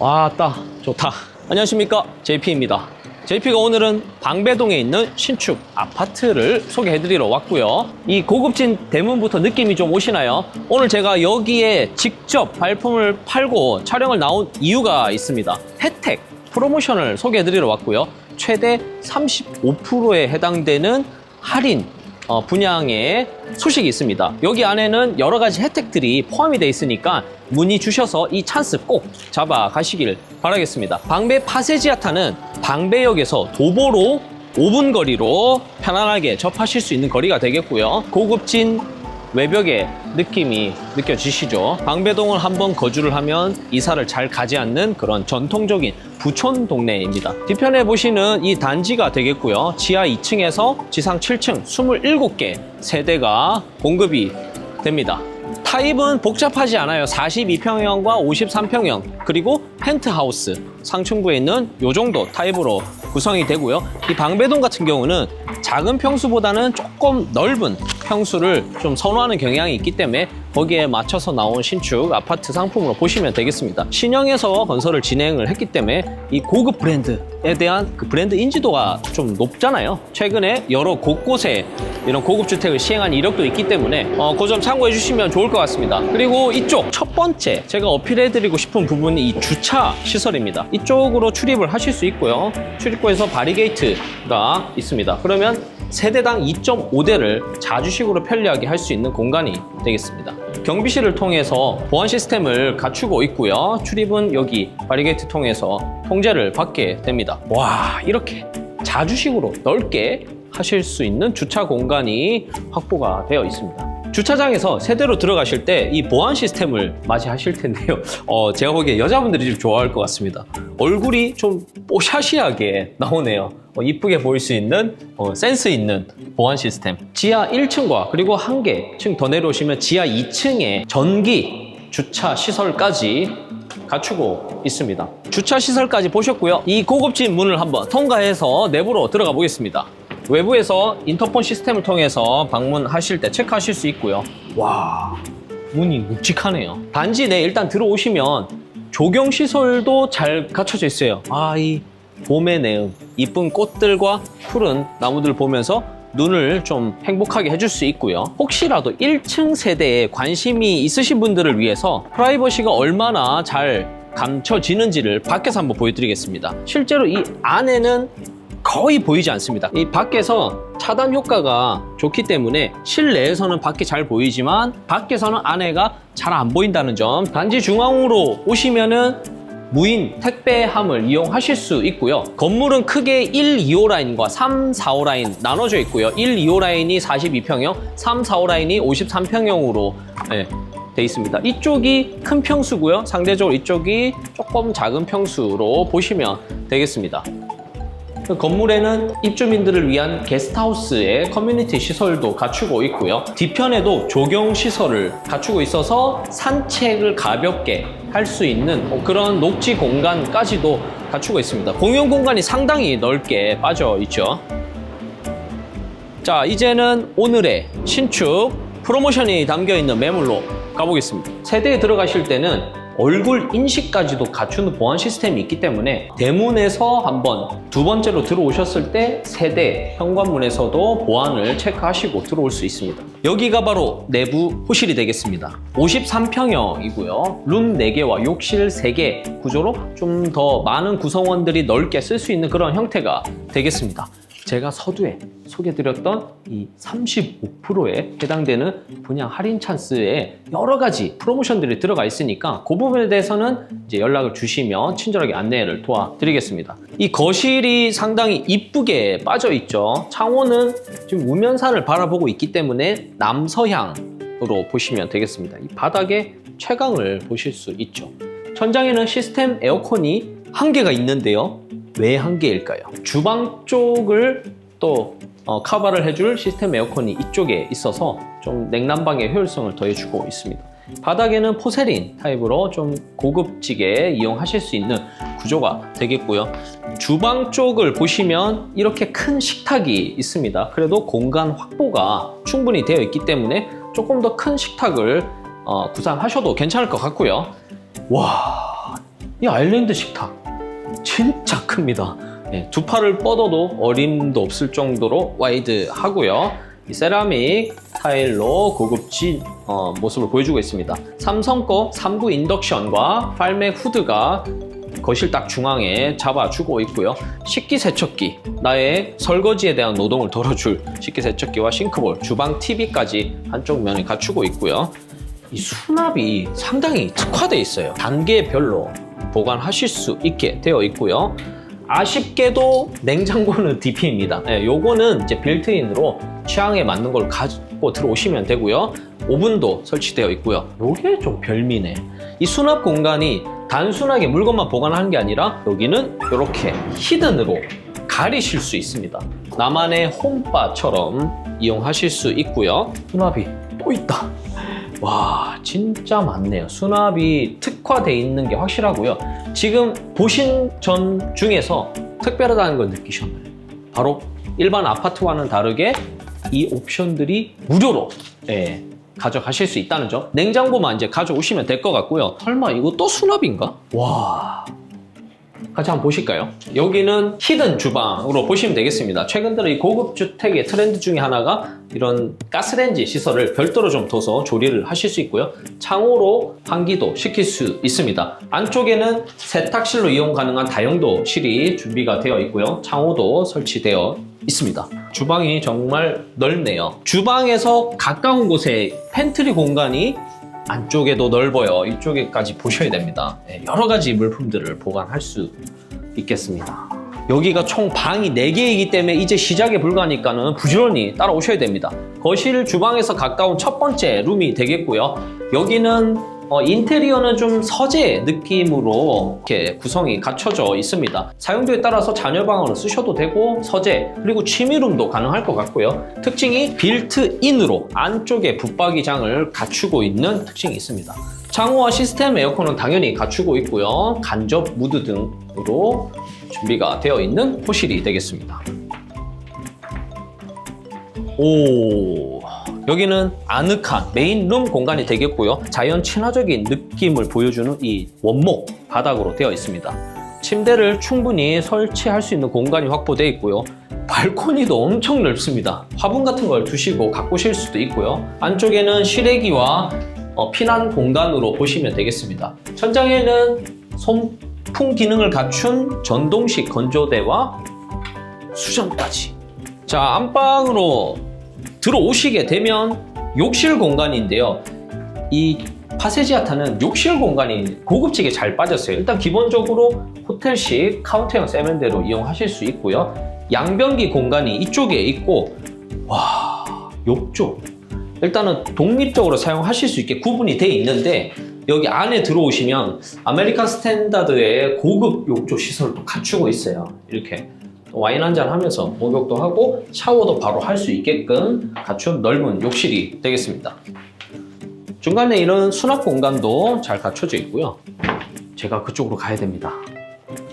와따. 좋다. 안녕하십니까. JP입니다. JP가 오늘은 방배동에 있는 신축 아파트를 소개해드리러 왔고요. 이 고급진 대문부터 느낌이 좀 오시나요? 오늘 제가 여기에 직접 발품을 팔고 촬영을 나온 이유가 있습니다. 혜택 프로모션을 소개해드리러 왔고요. 최대 35%에 해당되는 할인 어, 분양의 소식이 있습니다. 여기 안에는 여러 가지 혜택들이 포함이 되어 있으니까 문의 주셔서 이 찬스 꼭 잡아 가시길 바라겠습니다. 방배 파세지아타는 방배역에서 도보로 5분 거리로 편안하게 접하실 수 있는 거리가 되겠고요. 고급진 외벽의 느낌이 느껴지시죠? 방배동을 한번 거주를 하면 이사를 잘 가지 않는 그런 전통적인 부촌 동네입니다. 뒤편에 보시는 이 단지가 되겠고요. 지하 2층에서 지상 7층 27개 세대가 공급이 됩니다. 타입은 복잡하지 않아요. 42평형과 53평형 그리고 펜트하우스 상층부에 있는 요 정도 타입으로 구성이 되고요. 이 방배동 같은 경우는 작은 평수보다는 조금 넓은 평수를 좀 선호하는 경향이 있기 때문에 거기에 맞춰서 나온 신축 아파트 상품으로 보시면 되겠습니다. 신형에서 건설을 진행을 했기 때문에 이 고급 브랜드에 대한 그 브랜드 인지도가 좀 높잖아요. 최근에 여러 곳곳에 이런 고급 주택을 시행한 이력도 있기 때문에 어, 그점 참고해 주시면 좋을 것 같습니다. 그리고 이쪽 첫 번째 제가 어필해 드리고 싶은 부분이 이 주차 시설입니다. 이쪽으로 출입을 하실 수 있고요. 출입구에서 바리게이트가 있습니다. 그러면 세대당 2.5대를 자주식으로 편리하게 할 수 있는 공간이 되겠습니다. 경비실을 통해서 보안 시스템을 갖추고 있고요. 출입은 여기 바리게이트 통해서 통제를 받게 됩니다. 와, 이렇게 자주식으로 넓게 하실 수 있는 주차 공간이 확보가 되어 있습니다. 주차장에서 세대로 들어가실 때 이 보안 시스템을 맞이하실 텐데요. 어, 제가 보기에 여자분들이 좀 좋아할 것 같습니다. 얼굴이 좀 뽀샤시하게 나오네요. 어, 이쁘게 보일 수 있는 어, 센스 있는 보안 시스템. 지하 1층과 그리고 한 개 층 더 내려오시면 지하 2층에 전기 주차 시설까지 갖추고 있습니다. 주차 시설까지 보셨고요. 이 고급진 문을 한번 통과해서 내부로 들어가 보겠습니다. 외부에서 인터폰 시스템을 통해서 방문하실 때 체크하실 수 있고요. 와, 문이 묵직하네요. 단지 내 일단 들어오시면 조경 시설도 잘 갖춰져 있어요. 아, 이 봄의 내음, 이쁜 꽃들과 푸른 나무들 보면서 눈을 좀 행복하게 해줄 수 있고요. 혹시라도 1층 세대에 관심이 있으신 분들을 위해서 프라이버시가 얼마나 잘 감춰지는지를 밖에서 한번 보여드리겠습니다. 실제로 이 안에는 거의 보이지 않습니다. 이 밖에서 차단 효과가 좋기 때문에 실내에서는 밖이 잘 보이지만 밖에서는 안에가 잘 안 보인다는 점. 단지 중앙으로 오시면은 무인 택배함을 이용하실 수 있고요. 건물은 크게 1, 2호 라인과 3, 4호 라인 나눠져 있고요. 1, 2호 라인이 42평형, 3, 4호 라인이 53평형으로 돼 있습니다. 이쪽이 큰 평수고요. 상대적으로 이쪽이 조금 작은 평수로 보시면 되겠습니다. 그 건물에는 입주민들을 위한 게스트하우스의 커뮤니티 시설도 갖추고 있고요. 뒤편에도 조경 시설을 갖추고 있어서 산책을 가볍게 할 수 있는 뭐 그런 녹지 공간까지도 갖추고 있습니다. 공용 공간이 상당히 넓게 빠져 있죠. 자, 이제는 오늘의 신축 프로모션이 담겨 있는 매물로 가보겠습니다. 세대에 들어가실 때는 얼굴 인식까지도 갖추는 보안 시스템이 있기 때문에 대문에서 한번 두 번째로 들어오셨을 때 세대 현관문에서도 보안을 체크하시고 들어올 수 있습니다. 여기가 바로 내부 호실이 되겠습니다. 53평형이고요. 룸 4개와 욕실 3개 구조로 좀 더 많은 구성원들이 넓게 쓸 수 있는 그런 형태가 되겠습니다. 제가 서두에 소개드렸던 이 35%에 해당되는 분양 할인 찬스에 여러 가지 프로모션들이 들어가 있으니까 그 부분에 대해서는 이제 연락을 주시면 친절하게 안내를 도와드리겠습니다. 이 거실이 상당히 이쁘게 빠져 있죠. 창호는 지금 우면산을 바라보고 있기 때문에 남서향으로 보시면 되겠습니다. 이 바닥에 채광을 보실 수 있죠. 천장에는 시스템 에어컨이 한 개가 있는데요. 왜 한 개일까요? 주방 쪽을 또 어, 커버를 해줄 시스템 에어컨이 이쪽에 있어서 좀 냉난방의 효율성을 더해주고 있습니다. 바닥에는 포세린 타입으로 좀 고급지게 이용하실 수 있는 구조가 되겠고요. 주방 쪽을 보시면 이렇게 큰 식탁이 있습니다. 그래도 공간 확보가 충분히 되어 있기 때문에 조금 더 큰 식탁을 어, 구상하셔도 괜찮을 것 같고요. 와 이 아일랜드 식탁 진짜 큽니다. 예, 두 팔을 뻗어도 어림도 없을 정도로 와이드하고요. 이 세라믹 타일로 고급진 어, 모습을 보여주고 있습니다. 삼성 거 3구 인덕션과 팔매 후드가 거실 딱 중앙에 잡아주고 있고요. 식기세척기, 나의 설거지에 대한 노동을 덜어줄 식기세척기와 싱크볼, 주방 TV까지 한쪽 면에 갖추고 있고요. 이 수납이 상당히 특화되어 있어요. 단계별로 보관하실 수 있게 되어 있고요. 아쉽게도 냉장고는 DP입니다. 네, 요거는 이제 빌트인으로 취향에 맞는 걸 가지고 들어오시면 되고요. 오븐도 설치되어 있고요. 요게 좀 별미네. 이 수납 공간이 단순하게 물건만 보관하는 게 아니라 여기는 이렇게 히든으로 가리실 수 있습니다. 나만의 홈바처럼 이용하실 수 있고요. 수납이 또 있다. 와 진짜 많네요. 수납이 특화되어 있는 게 확실하고요. 지금 보신 전 중에서 특별하다는 걸 느끼셨나요? 바로 일반 아파트와는 다르게 이 옵션들이 무료로 예, 가져가실 수 있다는 점. 냉장고만 이제 가져오시면 될 것 같고요. 설마 이거 또 수납인가? 와 같이 한번 보실까요? 여기는 히든 주방으로 보시면 되겠습니다. 최근 들어 이 고급 주택의 트렌드 중에 하나가 이런 가스레인지 시설을 별도로 좀 둬서 조리를 하실 수 있고요. 창호로 환기도 시킬 수 있습니다. 안쪽에는 세탁실로 이용 가능한 다용도실이 준비가 되어 있고요. 창호도 설치되어 있습니다. 주방이 정말 넓네요. 주방에서 가까운 곳에 팬트리 공간이 안쪽에도 넓어요. 이쪽에까지 보셔야 됩니다. 네, 여러 가지 물품들을 보관할 수 있겠습니다. 여기가 총 방이 4개이기 때문에 이제 시작에 불과하니까는 부지런히 따라오셔야 됩니다. 거실 주방에서 가까운 첫 번째 룸이 되겠고요. 여기는 어, 인테리어는 좀 서재 느낌으로 이렇게 구성이 갖춰져 있습니다. 사용도에 따라서 자녀 방으로 쓰셔도 되고 서재 그리고 취미룸도 가능할 것 같고요. 특징이 빌트인으로 안쪽에 붙박이장을 갖추고 있는 특징이 있습니다. 창호와 시스템 에어컨은 당연히 갖추고 있고요. 간접 무드 등으로 준비가 되어 있는 호실이 되겠습니다. 오 여기는 아늑한 메인룸 공간이 되겠고요. 자연 친화적인 느낌을 보여주는 이 원목 바닥으로 되어 있습니다. 침대를 충분히 설치할 수 있는 공간이 확보되어 있고요. 발코니도 엄청 넓습니다. 화분 같은 걸 두시고 가꾸실 수도 있고요. 안쪽에는 실외기와 어, 피난 공간으로 보시면 되겠습니다. 천장에는 손풍 기능을 갖춘 전동식 건조대와 수전까지. 자 안방으로 들어오시게 되면 욕실 공간인데요. 이 파세지아타는 욕실 공간이 고급지게 잘 빠졌어요. 일단 기본적으로 호텔식 카운터형 세면대로 이용하실 수 있고요. 양변기 공간이 이쪽에 있고 와 욕조 일단은 독립적으로 사용하실 수 있게 구분이 돼 있는데 여기 안에 들어오시면 아메리칸 스탠다드의 고급 욕조 시설도 갖추고 있어요. 이렇게 와인 한 잔 하면서 목욕도 하고 샤워도 바로 할 수 있게끔 갖춘 넓은 욕실이 되겠습니다. 중간에 이런 수납 공간도 잘 갖춰져 있고요. 제가 그쪽으로 가야 됩니다.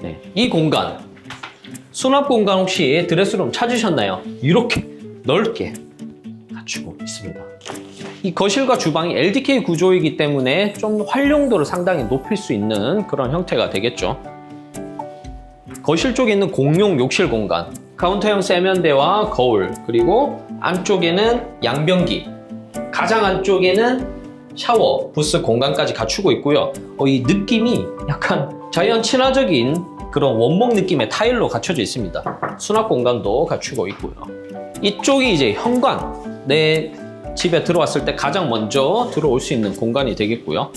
네, 이 공간 수납 공간 혹시 드레스룸 찾으셨나요? 이렇게 넓게 갖추고 있습니다. 이 거실과 주방이 LDK 구조이기 때문에 좀 활용도를 상당히 높일 수 있는 그런 형태가 되겠죠. 거실 쪽에 있는 공용 욕실 공간, 카운터형 세면대와 거울, 그리고 안쪽에는 양변기, 가장 안쪽에는 샤워, 부스 공간까지 갖추고 있고요. 어, 이 느낌이 약간 자연 친화적인 그런 원목 느낌의 타일로 갖춰져 있습니다. 수납 공간도 갖추고 있고요. 이쪽이 이제 현관, 내 집에 들어왔을 때 가장 먼저 들어올 수 있는 공간이 되겠고요.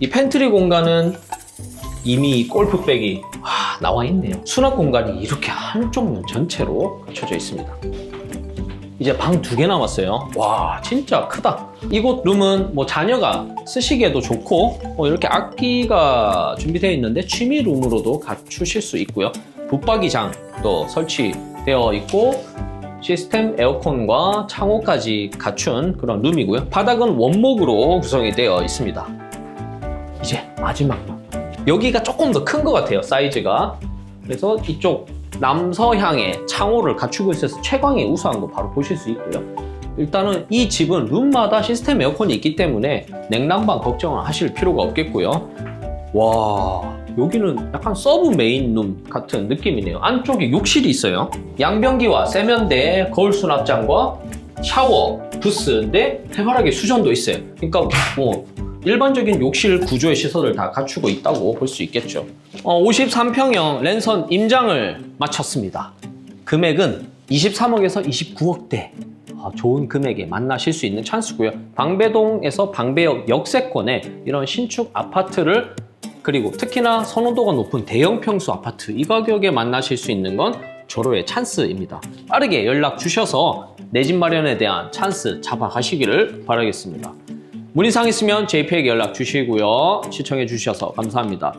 이 팬트리 공간은 이미 골프백이 와, 나와 있네요. 수납 공간이 이렇게 한쪽 면 전체로 갖춰져 있습니다. 이제 방 두 개 남았어요. 와, 진짜 크다. 이곳 룸은 뭐 자녀가 쓰시기에도 좋고, 뭐 이렇게 악기가 준비되어 있는데 취미 룸으로도 갖추실 수 있고요. 붙박이장도 설치되어 있고, 시스템 에어컨과 창호까지 갖춘 그런 룸이고요. 바닥은 원목으로 구성이 되어 있습니다. 이제 마지막 룸. 여기가 조금 더 큰 것 같아요, 사이즈가. 그래서 이쪽 남서향의 창호를 갖추고 있어서 채광이 우수한 거 바로 보실 수 있고요. 일단은 이 집은 룸마다 시스템 에어컨이 있기 때문에 냉난방 걱정을 하실 필요가 없겠고요. 와, 여기는 약간 서브 메인 룸 같은 느낌이네요. 안쪽에 욕실이 있어요. 양변기와 세면대, 거울 수납장과 샤워, 부스인데 해바라기 수전도 있어요. 그러니까 뭐 일반적인 욕실 구조의 시설을 다 갖추고 있다고 볼 수 있겠죠. 어, 53평형 랜선 임장을 마쳤습니다. 금액은 23억에서 29억대. 아, 좋은 금액에 만나실 수 있는 찬스고요. 방배동에서 방배역 역세권에 이런 신축 아파트를 그리고 특히나 선호도가 높은 대형 평수 아파트 이 가격에 만나실 수 있는 건 절호의 찬스입니다. 빠르게 연락 주셔서 내 집 마련에 대한 찬스 잡아가시기를 바라겠습니다. 문의사항 있으면 JP에게 연락 주시고요. 시청해 주셔서 감사합니다.